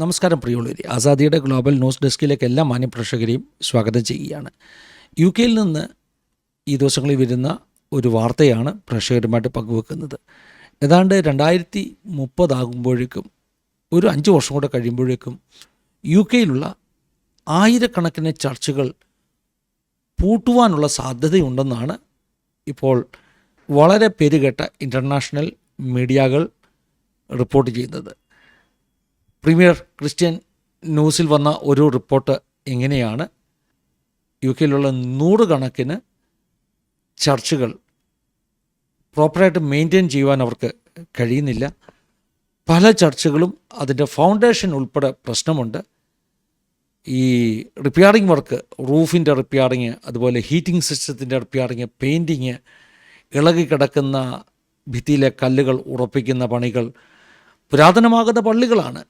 നമസ്കാരം പ്രിയുള്ളവരെ ആസാദിയുടെ global news ഡെസ്കിലേക്ക് എല്ലാ മാന്യപ്രേക്ഷകരെയും സ്വാഗതം ചെയ്യുകയാണ്. യു കെയിൽ നിന്ന് ഈ ദിവസങ്ങളിൽ വരുന്ന ഒരു വാർത്തയാണ് പ്രേക്ഷകരുമായിട്ട് പങ്കുവെക്കുന്നത്. ഏതാണ്ട് രണ്ടായിരത്തി മുപ്പതാകുമ്പോഴേക്കും ഒരു അഞ്ച് വർഷം കൂടെ കഴിയുമ്പോഴേക്കും യു കെയിലുള്ള ആയിരക്കണക്കിന് ചർച്ചുകൾ പൂട്ടുവാനുള്ള സാധ്യതയുണ്ടെന്നാണ് ഇപ്പോൾ വളരെ പേരുകേട്ട ഇന്റർനാഷണൽ മീഡിയകൾ റിപ്പോർട്ട് ചെയ്യുന്നത്. പ്രീമിയർ ക്രിസ്ത്യൻ ന്യൂസിൽ വന്ന ഒരു റിപ്പോർട്ട് ഇങ്ങനെയാണ്. യു കെയിലുള്ള നൂറുകണക്കിന് ചർച്ചുകൾ പ്രോപ്പറായിട്ട് മെയിന്റെയിൻ ചെയ്യുവാൻ അവർക്ക് കഴിയുന്നില്ല. പല ചർച്ചുകളും അതിന്റെ ഫൗണ്ടേഷൻ ഉൾപ്പെടെ പ്രശ്നമുണ്ട്. ഈ റിപ്പയറിംഗ് വർക്ക് റൂഫിന്റെ റിപ്പയറിങ് അതുപോലെ ഹീറ്റിംഗ് സിസ്റ്റത്തിന്റെ റിപ്പയറിങ് പെയിന്റിങ് ഇളകി കിടക്കുന്ന ഭിത്തിയിലെ കല്ലുകൾ ഉറപ്പിക്കുന്ന പണികൾ പുരാതനമാകുന്ന പള്ളികളാണ്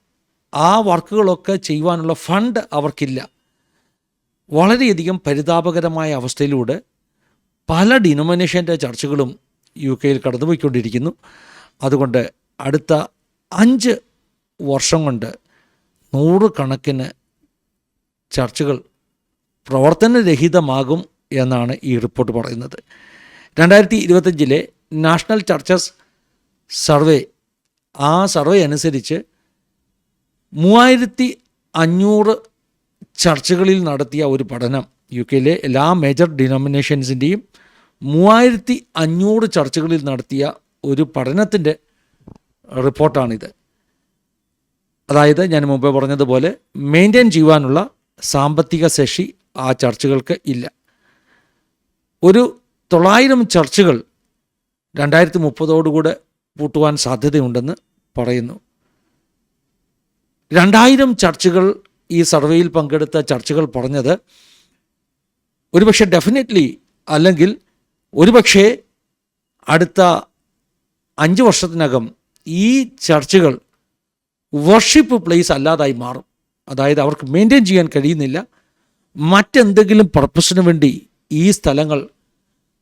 ആ വർക്കുകളൊക്കെ ചെയ്യുവാനുള്ള ഫണ്ട് അവർക്കില്ല. വളരെയധികം പരിതാപകരമായ അവസ്ഥയിലൂടെ പല ഡിനോമിനേഷന്റെ ചർച്ചകളും യു കെയിൽ കടന്നുപോയിക്കൊണ്ടിരിക്കുന്നു. അതുകൊണ്ട് അടുത്ത അഞ്ച് വർഷം കൊണ്ട് നൂറുകണക്കിന് ചർച്ചകൾ പ്രവർത്തനരഹിതമാകും എന്നാണ് ഈ റിപ്പോർട്ട് പറയുന്നത്. രണ്ടായിരത്തി ഇരുപത്തഞ്ചിലെ നാഷണൽ ചർച്ചസ് സർവേ ആ സർവേ അനുസരിച്ച് മൂവായിരത്തി അഞ്ഞൂറ് ചർച്ചുകളിൽ നടത്തിയ ഒരു പഠനം യു കെയിലെ എല്ലാ മേജർ ഡിനോമിനേഷൻസിന്റെയും മൂവായിരത്തി അഞ്ഞൂറ് ചർച്ചകളിൽ നടത്തിയ ഒരു പഠനത്തിന്റെ റിപ്പോർട്ടാണിത്. അതായത് ഞാൻ മുമ്പേ പറഞ്ഞതുപോലെ മെയിന്റെയിൻ ചെയ്യുവാനുള്ള സാമ്പത്തിക ശേഷി ആ ചർച്ചുകൾക്ക് ഇല്ല. ഒരു തൊള്ളായിരം ചർച്ചുകൾ രണ്ടായിരത്തി മുപ്പതോടുകൂടെ പൂട്ടുവാൻ സാധ്യതയുണ്ടെന്ന് പറയുന്നു. രണ്ടായിരം ചർച്ചുകൾ ഈ സർവേയിൽ പങ്കെടുത്ത ചർച്ചുകൾ പറഞ്ഞത് ഒരുപക്ഷെ ഡെഫിനറ്റ്ലി അല്ലെങ്കിൽ ഒരുപക്ഷെ അടുത്ത അഞ്ച് വർഷത്തിനകം ഈ ചർച്ചുകൾ വർഷിപ്പ് പ്ലേസ് അല്ലാതായി മാറും. അതായത് അവർക്ക് മെയിന്റെയിൻ ചെയ്യാൻ കഴിയുന്നില്ല. മറ്റെന്തെങ്കിലും പർപ്പസിന് വേണ്ടി ഈ സ്ഥലങ്ങൾ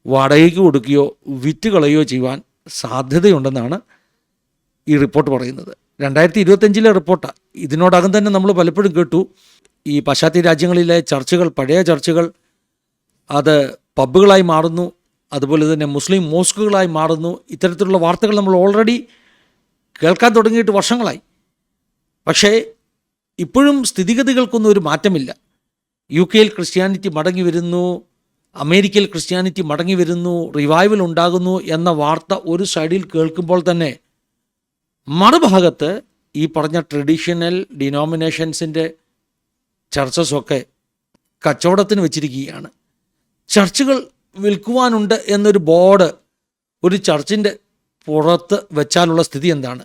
വാടകയ്ക്ക് കൊടുക്കുകയോ വിറ്റ് കളയുകയോ ചെയ്യുവാൻ സാധ്യതയുണ്ടെന്നാണ് ഈ റിപ്പോർട്ട് പറയുന്നത്. രണ്ടായിരത്തി ഇരുപത്തഞ്ചിലെ റിപ്പോർട്ടാണ് ഇതിനോടകം തന്നെ നമ്മൾ പലപ്പോഴും കേട്ടു. ഈ പാശ്ചാത്യ രാജ്യങ്ങളിലെ ചർച്ചുകൾ പഴയ ചർച്ചുകൾ അത് പബ്ബുകളായി മാറുന്നു. അതുപോലെ തന്നെ മുസ്ലിം മോസ്കുകളായി മാറുന്നു. ഇത്തരത്തിലുള്ള വാർത്തകൾ നമ്മൾ ഓൾറെഡി കേൾക്കാൻ തുടങ്ങിയിട്ട് വർഷങ്ങളായി. പക്ഷേ ഇപ്പോഴും സ്ഥിതിഗതികൾക്കൊന്നും ഒരു മാറ്റമില്ല. യു കെയിൽ ക്രിസ്ത്യാനിറ്റി മടങ്ങി വരുന്നു. അമേരിക്കയിൽ ക്രിസ്ത്യാനിറ്റി മടങ്ങി വരുന്നു. റിവൈവൽ ഉണ്ടാകുന്നു എന്ന വാർത്ത ഒരു സൈഡിൽ കേൾക്കുമ്പോൾ തന്നെ മറുഭാഗത്ത് ഈ പറഞ്ഞ ട്രഡീഷണൽ ഡിനോമിനേഷൻസിന്റെ ചർച്ചസൊക്കെ കച്ചവടത്തിന് വെച്ചിരിക്കുകയാണ്. ചർച്ചുകൾ വിൽക്കുവാനുണ്ട് എന്നൊരു ബോർഡ് ഒരു ചർച്ചിന്റെ പുറത്ത് വെച്ചാലുള്ള സ്ഥിതി എന്താണ്?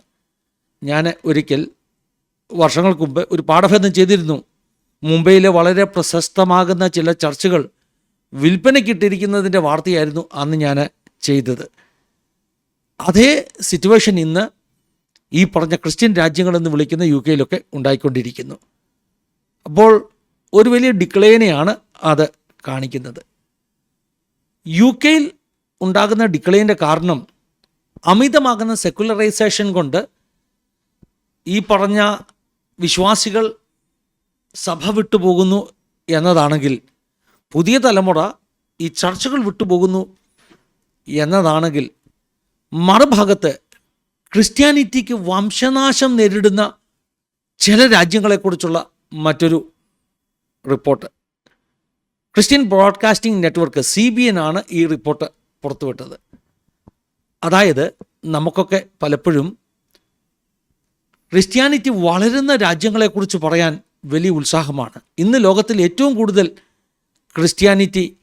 ഞാൻ ഒരിക്കൽ വർഷങ്ങൾക്ക് മുമ്പ് ഒരു പാഠഭേദം ചെയ്തിരുന്നു. മുംബൈയിലെ വളരെ പ്രശസ്തമാകുന്ന ചില ചർച്ചുകൾ വിൽപ്പനയ്ക്കിട്ടിരിക്കുന്നതിന്റെ വാർത്തയായിരുന്നു അന്ന് ഞാൻ ചെയ്തത്. അതേ സിറ്റുവേഷൻ ഇന്ന് ഈ പറഞ്ഞ ക്രിസ്ത്യൻ രാജ്യങ്ങളെന്ന് വിളിക്കുന്ന യു കെയിലൊക്കെ ഉണ്ടായിക്കൊണ്ടിരിക്കുന്നു. അപ്പോൾ ഒരു വലിയ ഡിക്ലൈനെയാണ് അത് കാണിക്കുന്നത്. യു കെയിൽ ഉണ്ടാകുന്ന ഡിക്ലൈന്റെ കാരണം അമിതമാകുന്ന സെക്കുലറൈസേഷൻ കൊണ്ട് ഈ പറഞ്ഞ വിശ്വാസികൾ സഭ വിട്ടുപോകുന്നു എന്നതാണെങ്കിൽ പുതിയ തലമുറ ഈ ചർച്ചകൾ വിട്ടുപോകുന്നു എന്നതാണെങ്കിൽ മറുഭാഗത്ത് ക്രിസ്ത്യാനിറ്റിക്ക് വംശനാശം നേരിടുന്ന ചില രാജ്യങ്ങളെക്കുറിച്ചുള്ള മറ്റൊരു report. Christian Broadcasting Network C B N ആണ് ഈ റിപ്പോർട്ട് പുറത്തുവിട്ടത്. അതായത് നമുക്കൊക്കെ പലപ്പോഴും ക്രിസ്ത്യാനിറ്റി വളരുന്ന രാജ്യങ്ങളെക്കുറിച്ച് പറയാൻ വലിയ ഉത്സാഹമാണ്. ഇന്ന് ലോകത്തിൽ ഏറ്റവും കൂടുതൽ ക്രിസ്ത്യാനിറ്റി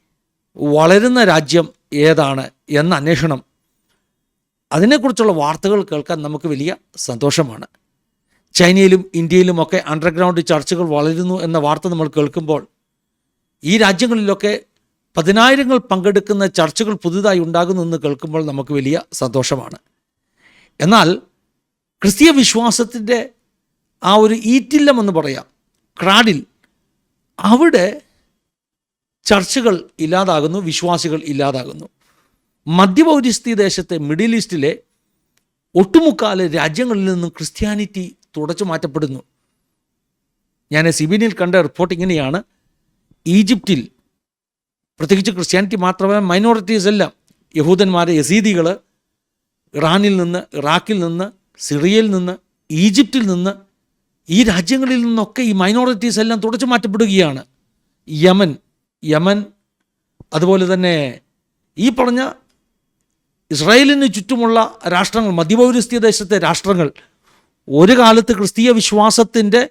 വളരുന്ന രാജ്യം ഏതാണ് എന്ന അന്വേഷണം അതിനെക്കുറിച്ചുള്ള വാർത്തകൾ കേൾക്കാൻ നമുക്ക് വലിയ സന്തോഷമാണ്. ചൈനയിലും ഇന്ത്യയിലുമൊക്കെ അണ്ടർഗ്രൗണ്ട് ചർച്ചുകൾ വളരുന്നു എന്ന വാർത്ത നമ്മൾ കേൾക്കുമ്പോൾ ഈ രാജ്യങ്ങളിലൊക്കെ പതിനായിരങ്ങൾ പങ്കെടുക്കുന്ന ചർച്ചുകൾ പുതുതായി ഉണ്ടാകുന്നു എന്ന് കേൾക്കുമ്പോൾ നമുക്ക് വലിയ സന്തോഷമാണ്. എന്നാൽ ക്രിസ്തീയ വിശ്വാസത്തിന്റെ ആ ഒരു ഈറ്റില്ലം എന്ന് പറയാം ക്രാഡിൽ അവിടെ ചർച്ചുകൾ ഇല്ലാതാകുന്നു വിശ്വാസികൾ ഇല്ലാതാകുന്നു. മധ്യപൗരസ്ത്യ ദേശത്തെ മിഡിൽ ഈസ്റ്റിലെ ഒട്ടുമുക്കാൽ രാജ്യങ്ങളിൽ നിന്നും ക്രിസ്ത്യാനിറ്റി തുടച്ചു മാറ്റപ്പെടുന്നു. ഞാൻ സി ബി ഡിയിൽ കണ്ട റിപ്പോർട്ട് ഇങ്ങനെയാണ്. ഈജിപ്തിൽ പ്രത്യേകിച്ച് ക്രിസ്ത്യാനിറ്റി മാത്രമേ മൈനോറിറ്റീസ് എല്ലാം യഹൂദന്മാർ യസീദികൾ ഇറാനിൽ നിന്ന് ഇറാഖിൽ നിന്ന് സിറിയയിൽ നിന്ന് ഈജിപ്തിൽ നിന്ന് ഈ രാജ്യങ്ങളിൽ നിന്നൊക്കെ ഈ മൈനോറിറ്റീസ് എല്ലാം തുടച്ചു മാറ്റപ്പെടുകയാണ്. യമൻ യമൻ അതുപോലെ തന്നെ ഈ പറഞ്ഞ ഇസ്രായേലിന് ചുറ്റുമുള്ള രാഷ്ട്രങ്ങൾ മധ്യപൗരസ്ത്യ ദേശത്തെ രാഷ്ട്രങ്ങൾ ഒരു കാലത്ത് ക്രിസ്തീയ വിശ്വാസത്തിന്റെ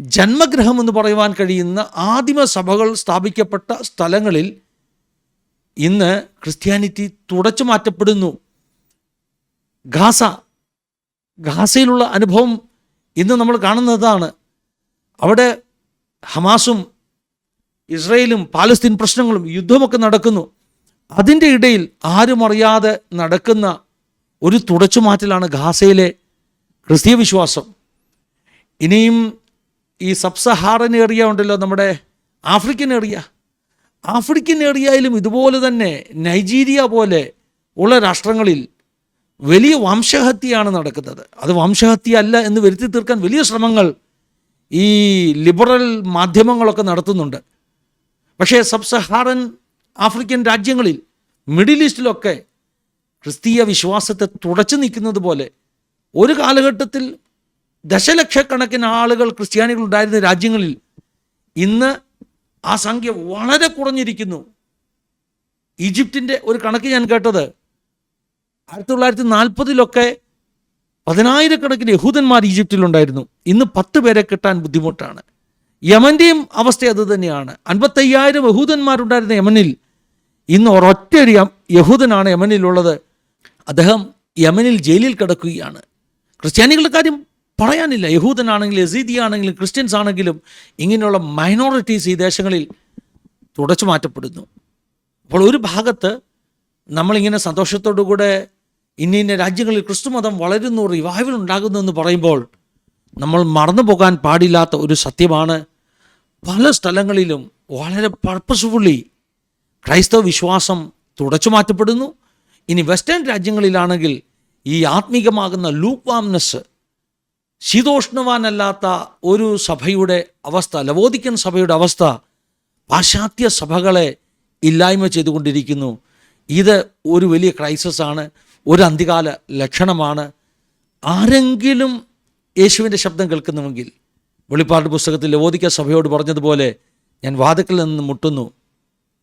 ജന്മഗ്രഹം എന്ന് പറയുവാൻ കഴിയുന്ന ആദിമ സഭകൾ സ്ഥാപിക്കപ്പെട്ട സ്ഥലങ്ങളിൽ ഇന്ന് ക്രിസ്ത്യാനിറ്റി തുടച്ചു മാറ്റപ്പെടുന്നു. ഗാസ ഗാസയിലുള്ള അനുഭവം ഇന്ന് നമ്മൾ കാണുന്നതാണ്. അവിടെ ഹമാസും ഇസ്രയേലും പാലസ്തീൻ പ്രശ്നങ്ങളും യുദ്ധമൊക്കെ നടക്കുന്നു. അതിന്റെ ഇടയിൽ ആരും അറിയാതെ നടക്കുന്ന ഒരു തുടച്ചുമാറ്റലാണ് ഗാസയിലെ ക്രിസ്തീയ വിശ്വാസം. ഇനിയും ഈ സബ് സഹാറൻ ഏറിയ ഉണ്ടല്ലോ നമ്മുടെ ആഫ്രിക്കൻ ഏറിയ ആഫ്രിക്കൻ ഏറിയയിലും ഇതുപോലെ തന്നെ നൈജീരിയ പോലെ ഉള്ള രാഷ്ട്രങ്ങളിൽ വലിയ വംശഹത്യയാണ് നടക്കുന്നത്. അത് വംശഹത്യ അല്ല എന്ന് വരുത്തി തീർക്കാൻ വലിയ ശ്രമങ്ങൾ ഈ ലിബറൽ മാധ്യമങ്ങളൊക്കെ നടത്തുന്നുണ്ട്. പക്ഷേ സബ് സഹാറൻ ആഫ്രിക്കൻ രാജ്യങ്ങളിൽ മിഡിൽ ഈസ്റ്റിലൊക്കെ ക്രിസ്തീയ വിശ്വാസത്തെ തുടച്ചു നിൽക്കുന്നത് പോലെ ഒരു കാലഘട്ടത്തിൽ ദശലക്ഷക്കണക്കിന് ആളുകൾ ക്രിസ്ത്യാനികൾ ഉണ്ടായിരുന്ന രാജ്യങ്ങളിൽ ഇന്ന് ആ സംഖ്യ വളരെ കുറഞ്ഞിരിക്കുന്നു. ഈജിപ്തിന്റെ ഒരു കണക്ക് ഞാൻ കേട്ടത് ആയിരത്തി തൊള്ളായിരത്തി നാൽപ്പതിലൊക്കെ പതിനായിരക്കണക്കിന് യഹൂദന്മാർ ഈജിപ്തിലുണ്ടായിരുന്നു. ഇന്ന് പത്ത് പേരെ കിട്ടാൻ ബുദ്ധിമുട്ടാണ്. യമന്റെയും അവസ്ഥ അത് തന്നെയാണ്. അൻപത്തയ്യായിരം യഹൂദന്മാരുണ്ടായിരുന്ന യമനിൽ ഇന്ന് ഒരൊറ്റ യഹൂദനാണ് യമനിലുള്ളത്. അദ്ദേഹം യമനിൽ ജയിലിൽ കിടക്കുകയാണ്. ക്രിസ്ത്യാനികളുടെ കാര്യം പറയാനില്ല. യഹൂദനാണെങ്കിലും യസീദി ആണെങ്കിലും ക്രിസ്ത്യൻസ് ആണെങ്കിലും ഇങ്ങനെയുള്ള മൈനോറിറ്റീസ് ഈ ദേശങ്ങളിൽ തുടച്ചു മാറ്റപ്പെടുന്നു. അപ്പോൾ ഒരു ഭാഗത്ത് നമ്മളിങ്ങനെ സന്തോഷത്തോടു കൂടെ ഇന്ന ഇന്ന രാജ്യങ്ങളിൽ ക്രിസ്തുമതം വളരുന്നു റിവൈവൽ ഉണ്ടാകുന്നു എന്ന് പറയുമ്പോൾ നമ്മൾ മറന്നു പോകാൻ പാടില്ലാത്ത ഒരു സത്യമാണ്. പല സ്ഥലങ്ങളിലും വളരെ പർപ്പസ്ഫുള്ളി ക്രൈസ്തവ വിശ്വാസം തുടച്ചു മാറ്റപ്പെടുന്നു. ഇനി വെസ്റ്റേൺ രാജ്യങ്ങളിലാണെങ്കിൽ ഈ ആത്മീകമാകുന്ന ലൂക്വാംനെസ് ശീതോഷ്ണവാനല്ലാത്ത ഒരു സഭയുടെ അവസ്ഥ ലവോദിക്കൻ സഭയുടെ അവസ്ഥ പാശ്ചാത്യ സഭകളെ ഇല്ലായ്മ ചെയ്തുകൊണ്ടിരിക്കുന്നു. ഇത് ഒരു വലിയ ക്രൈസിസ് ആണ് ഒരു അന്തികാല ലക്ഷണമാണ്. ആരെങ്കിലും യേശുവിന്റെ ശബ്ദം കേൾക്കുന്നുവെങ്കിൽ വെളിപ്പാട് പുസ്തകത്തിൽ ലവോദിക്ക സഭയോട് പറഞ്ഞതുപോലെ ഞാൻ വാതിക്കൽ നിന്ന് മുട്ടുന്നു.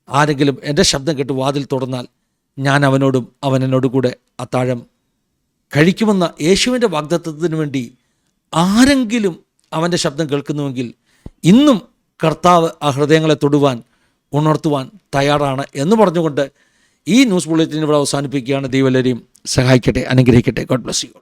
ആരെങ്കിലും എന്റെ ശബ്ദം കേട്ട് വാതിൽ തുറന്നാൽ ഞാൻ അവനോടും അവൻ എന്നോട് കൂടെ അത്താഴം കഴിക്കുമെന്ന യേശുവിന്റെ വാഗ്ദത്വത്തിന് വേണ്ടി ആരെങ്കിലും അവന്റെ ശബ്ദം കേൾക്കുന്നുവെങ്കിൽ ഇന്നും കർത്താവ് ആ ഹൃദയങ്ങളെ തൊടുവാൻ ഉണർത്തുവാൻ തയ്യാറാണ് എന്ന് പറഞ്ഞുകൊണ്ട് ഈ ന്യൂസ് ബുള്ളറ്റിൻ ഇവിടെ അവസാനിപ്പിക്കുകയാണ്. ദൈവലരെയും സഹായിക്കട്ടെ അനുഗ്രഹിക്കട്ടെ. God bless you